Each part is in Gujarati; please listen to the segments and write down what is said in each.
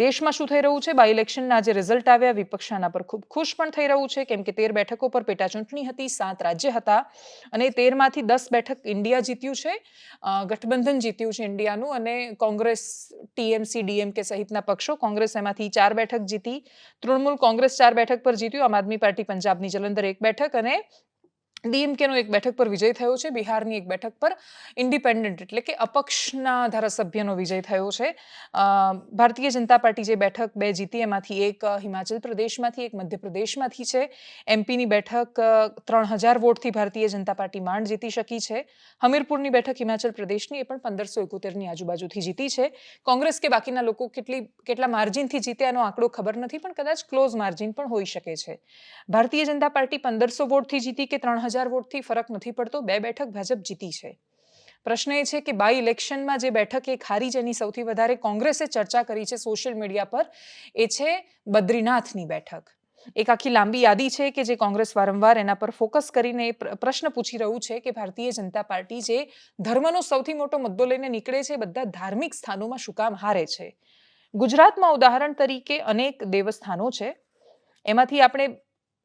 દેશમાં શું થઈ રહ્યું છે? બાય ઇલેક્શનના જે રિઝલ્ટ આવ્યા વિપક્ષ આના પર ખૂબ ખુશ પણ થઈ રહ્યું છે, કેમ કે તેર બેઠકો પર પેટા ચૂંટણી હતી, સાત રાજ્ય હતા અને તેરમાંથી દસ બેઠક ઇન્ડિયા જીત્યું છે ગઠબંધન જીત્યું છે ઇન્ડિયાનું અને કોંગ્રેસ, ટીએમસી, ડીએમકે સહિતના પક્ષો કોંગ્રેસ એમાંથી ચાર બેઠક જીતી, તૃણમૂલ કોંગ્રેસ ચાર બેઠક પર જીત્યું, આમ આદમી પાર્ટી પંજાબની જલંધર એક બેઠક અને ડીએમકેનો એક બેઠક પર વિજય થયો છે, બિહારની એક બેઠક પર ઇન્ડિપેન્ડન્ટ એટલે કે અપક્ષના ધારાસભ્યનો વિજય થયો છે. ભારતીય જનતા પાર્ટી જે બેઠક બે જીતી, એમાંથી એક હિમાચલ પ્રદેશમાંથી, એક મધ્યપ્રદેશમાંથી છે. એમપીની બેઠક ત્રણ હજાર વોટથી ભારતીય જનતા પાર્ટી માંડ જીતી શકી છે. હમીરપુરની બેઠક હિમાચલ પ્રદેશની, એ પણ પંદરસો એકોતેરની આજુબાજુથી જીતી છે. કોંગ્રેસ કે બાકીના લોકો કેટલી, કેટલા માર્જિનથી જીત્યા એનો આંકડો ખબર નથી, પણ કદાચ ક્લોઝ માર્જિન પણ હોઈ શકે છે. ભારતીય જનતા પાર્ટી પંદરસો વોટથી જીતી કે ત્રણ હજાર વોટથી ફરક નથી પડતો, બે બેઠક ભાજપ જીતી છે. પ્રશ્ન એ છે કે બાય ઇલેક્શનમાં જે બેઠક એક હારી જેની સૌથી વધારે કોંગ્રેસે ચર્ચા કરી છે સોશિયલ મીડિયા પર, એ છે બદ્રીનાથની બેઠક. એક આખી લાંબી યાદી છે કે જે કોંગ્રેસ વારંવાર એના પર ફોકસ કરીને એ પ્ર- પ્રશ્ન પૂછી રહ્યું છે કે ભારતીય જનતા પાર્ટી જે ધર્મનો સૌથી મોટો મુદ્દો લઈને નીકળે છે, બધા ધાર્મિક સ્થાનોમાં શું કામ હારે છે? ગુજરાતમાં ઉદાહરણ તરીકે અનેક દેવસ્થાનો છે. એમાંથી આપણે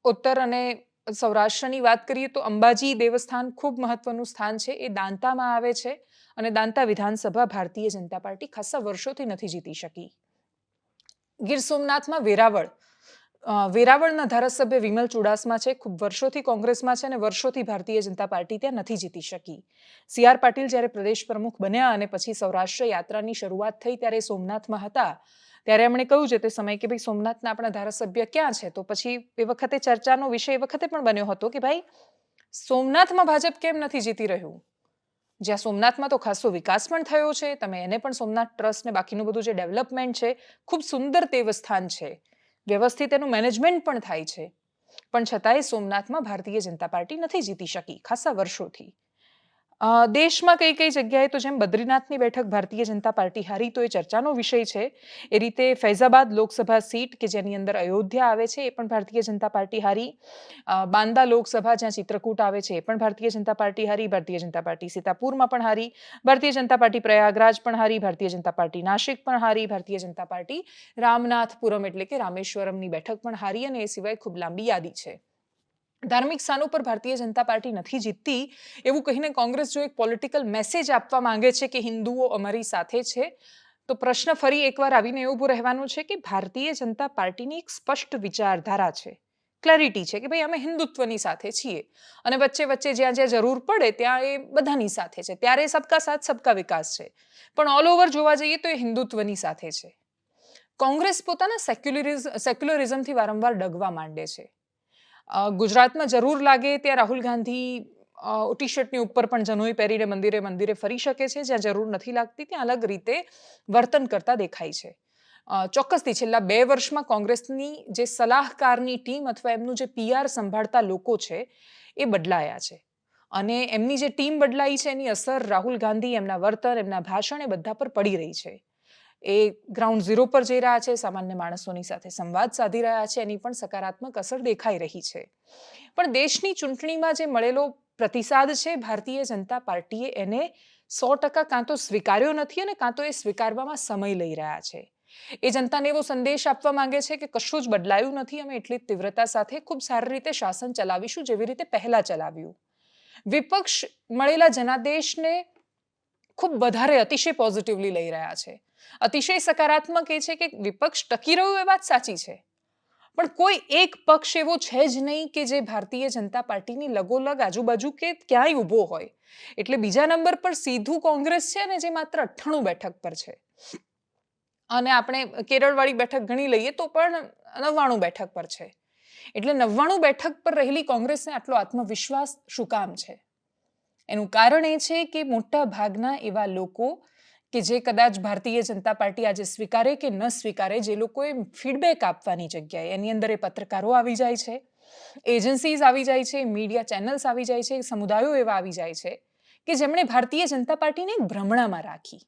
ઉત્તર અને સૌરાષ્ટ્રની વાત કરીએ તો અંબાજી દેવસ્થાન ખૂબ મહત્વનું સ્થાન છે. એ દાંતામાં આવે છે અને દાંતા વિધાનસભા ભારતીય જનતા પાર્ટી ખાસા વર્ષોથી નથી જીતી શકી. ગીર સોમનાથમાં વેરાવળ વેરાવળના ધારાસભ્ય વિમલ ચુડાસમા છે. ખૂબ વર્ષોથી કોંગ્રેસમાં છે અને વર્ષોથી ભારતીય જનતા પાર્ટી ત્યાં નથી જીતી શકી. સી આર પાટીલ જ્યારે પ્રદેશ પ્રમુખ બન્યા અને પછી સૌરાષ્ટ્ર યાત્રાની શરૂઆત થઈ ત્યારે સોમનાથમાં હતા. ત્યારે એમણે કહ્યું છે તે સમયે કે ભાઈ સોમનાથના આપણા ધારાસભ્ય ક્યાં છે? તો પછી એ વખતે ચર્ચાનો વિષય એ વખતે પણ બન્યો હતો કે ભાઈ સોમનાથમાં ભાજપ કેમ નથી જીતી રહ્યું? જ્યાં સોમનાથમાં તો ખાસો વિકાસ પણ થયો છે, તમે એને પણ સોમનાથ ટ્રસ્ટ ને બાકીનું બધું જે ડેવલપમેન્ટ છે, ખૂબ સુંદર દેવસ્થાન છે. વ્યવસ્થિત એનું મેનેજમેન્ટ પણ થાય છે. પણ છતાંય સોમનાથમાં ભારતીય જનતા પાર્ટી નથી જીતી શકી, ખાસા વર્ષોથી. દેશમાં કઈ કઈ જગ્યાએ તો જેમ બદ્રીનાથની બેઠક ભારતીય જનતા પાર્ટી હારી, તો એ ચર્ચાનો વિષય છે. એ રીતે ફૈઝાબાદ લોકસભા સીટ કે જેની અંદર અયોધ્યા આવે છે, એ પણ ભારતીય જનતા પાર્ટી હારી. બાંદા લોકસભા જ્યાં ચિત્રકૂટ આવે છે, એ પણ ભારતીય જનતા પાર્ટી હારી, ભારતીય જનતા પાર્ટી સીતાપુરમાં પણ હારી, ભારતીય જનતા પાર્ટી પ્રયાગરાજ પણ હારી, ભારતીય જનતા પાર્ટી નાસિક પણ હારી, ભારતીય જનતા પાર્ટી રામનાથપુરમ એટલે કે રામેશ્વરમની બેઠક પણ હારી અને એ સિવાય ખૂબ લાંબી યાદી છે. ધાર્મિક સ્થાનો પર ભારતીય જનતા પાર્ટી નથી જીતતી, એવું કહીને કોંગ્રેસ જો એક પોલિટિકલ મેસેજ આપવા માંગે છે કે હિન્દુઓ અમારી સાથે છે, તો પ્રશ્ન ફરી એકવાર આવીને એવું ઊભું રહેવાનું છે કે ભારતીય જનતા પાર્ટીની એક સ્પષ્ટ વિચારધારા છે. ક્લેરિટી છે કે ભાઈ અમે હિન્દુત્વની સાથે છીએ અને વચ્ચે વચ્ચે જ્યાં જ્યાં જરૂર પડે ત્યાં એ બધાની સાથે છે. ત્યારે સબકા સાથ, સબકા વિકાસ છે. પણ ઓલ ઓવર જોવા જઈએ તો એ હિન્દુત્વની સાથે છે. કોંગ્રેસ પોતાના સેક્યુલરિઝ સેક્યુલરિઝમથી વારંવાર ડગવા માંડે છે. ગુજરાતમાં જરૂર લાગે ત્યાં રાહુલ ગાંધી ટી શર્ટની ઉપર પણ જનોઈ પહેરીને મંદિરે મંદિરે ફરી શકે છે. જ્યાં જરૂર નથી લાગતી, ત્યાં અલગ રીતે વર્તન કરતા દેખાય છે. ચોક્કસથી છેલ્લા બે વર્ષમાં કોંગ્રેસની જે સલાહકારની ટીમ અથવા એમનું જે પીઆર સંભાળતા લોકો છે, એ બદલાયા છે. અને એમની જે ટીમ બદલાઈ છે, એની અસર રાહુલ ગાંધી, એમના વર્તન, એમના ભાષણ એ બધા પર પડી રહી છે. એ ગ્રાઉન્ડ ઝીરો પર જઈ રહ્યા છે, સામાન્ય માણસોની સાથે સંવાદ સાધી રહ્યા છે, એની પણ સકારાત્મક અસર દેખાઈ રહી છે. પણ દેશની ચૂંટણીમાં જે મળેલો પ્રતિસાદ છે, ભારતીય જનતા પાર્ટીએ એને સો ટકા કાં તો સ્વીકાર્યો નથી અને કાં તો એ સ્વીકારવામાં સમય લઈ રહ્યા છે. એ જનતાને એવો સંદેશ આપવા માંગે છે કે કશું જ બદલાયું નથી, અમે એટલી તીવ્રતા સાથે ખૂબ સારી રીતે શાસન ચલાવીશું, જેવી રીતે પહેલા ચલાવ્યું. વિપક્ષ મળેલા જનાદેશને ખૂબ વધારે અતિશય પોઝિટિવલી લઈ રહ્યા છે. અતિશય સકારાત્મક એ છે કે વિપક્ષ ટકી રહ્યું એ વાત સાચી છે. પણ કોઈ એક પક્ષ એવો છે જ નહીં કે જે ભારતીય જનતા પાર્ટીની લગોલગ આજુબાજુ કે ક્યાંય ઊભો હોય. એટલે બીજા નંબર પર સીધું કોંગ્રેસ છે ને જે માત્ર અઠ્ઠાણું બેઠક પર છે. અને આપણે કેરળવાળી બેઠક ગણી લઈએ તો પણ નવ્વાણું બેઠક પર છે. એટલે નવ્વાણું બેઠક પર રહેલી કોંગ્રેસને આટલો આત્મવિશ્વાસ શું કામ છે? એનું કારણ એ છે કે મોટા ભાગના એવા લોકો કે જે કદાચ ભારતીય જનતા પાર્ટી આજે સ્વીકારે કે ન સ્વીકારે, જે લોકોએ ફીડબેક આપવાની જગ્યાએ, એની અંદર એ પત્રકારો આવી જાય છે, એજન્સીઝ આવી જાય છે, મીડિયા ચેનલ્સ આવી જાય છે, સમુદાયો એવા આવી જાય છે કે જેમણે ભારતીય જનતા પાર્ટીને ભ્રમણામાં રાખી.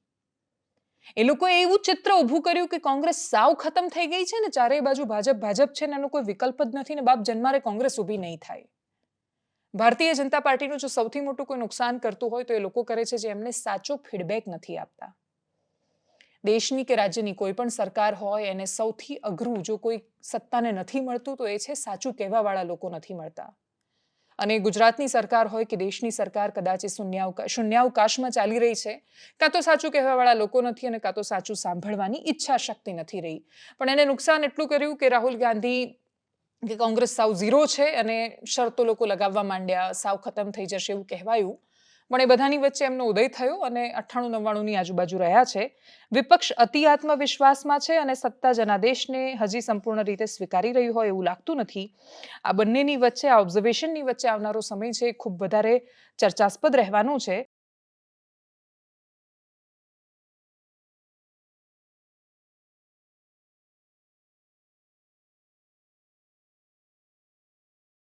એ લોકોએ એવું ચિત્ર ઊભું કર્યું કે કોંગ્રેસ સાવ ખતમ થઈ ગઈ છે ને ચારેય બાજુ ભાજપ ભાજપ છે ને એનો કોઈ વિકલ્પ જ નથી ને બાપ જન્મારે કોંગ્રેસ ઊભી નહીં થાય. ભારતીય જનતા પાર્ટીનું જો સૌથી મોટું કોઈ નુકસાન કરતું હોય તો એ લોકો કરે છે જે એમને સાચો ફીડબેક નથી આપતા. દેશની કે રાજ્યની કોઈ પણ સરકાર હોય, એને સૌથી અઘરું જો કોઈ સત્તાને નથી મળતું તો એ છે સાચું કહેવાવાળા લોકો નથી મળતા. અને ગુજરાતની સરકાર હોય કે દેશની સરકાર કદાચ એ શૂન્યાવકાશ શૂન્યાવકાશમાં ચાલી રહી છે, કાં તો સાચું કહેવાવાળા લોકો નથી અને કાં તો સાચું સાંભળવાની ઈચ્છા શક્તિ નથી રહી. પણ એને નુકસાન એટલું કર્યું કે રાહુલ ગાંધી કે કોંગ્રેસ સાવ ઝીરો છે અને શરતો લોકો લગાવવા માંડ્યા, સાવ ખતમ થઈ જશે એવું કહેવાયું. પણ એ બધાની વચ્ચે એમનો ઉદય થયો અને અઠ્ઠાણું નવ્વાણુંની આજુબાજુ રહ્યા છે. વિપક્ષ અતિ આત્મવિશ્વાસમાં છે અને સત્તા જનાદેશને હજી સંપૂર્ણ રીતે સ્વીકારી રહ્યું હોય એવું લાગતું નથી. આ બંનેની વચ્ચે, આ ઓબ્ઝર્વેશનની વચ્ચે આવનારો સમય છે ખૂબ વધારે ચર્ચાસ્પદ રહેવાનો છે.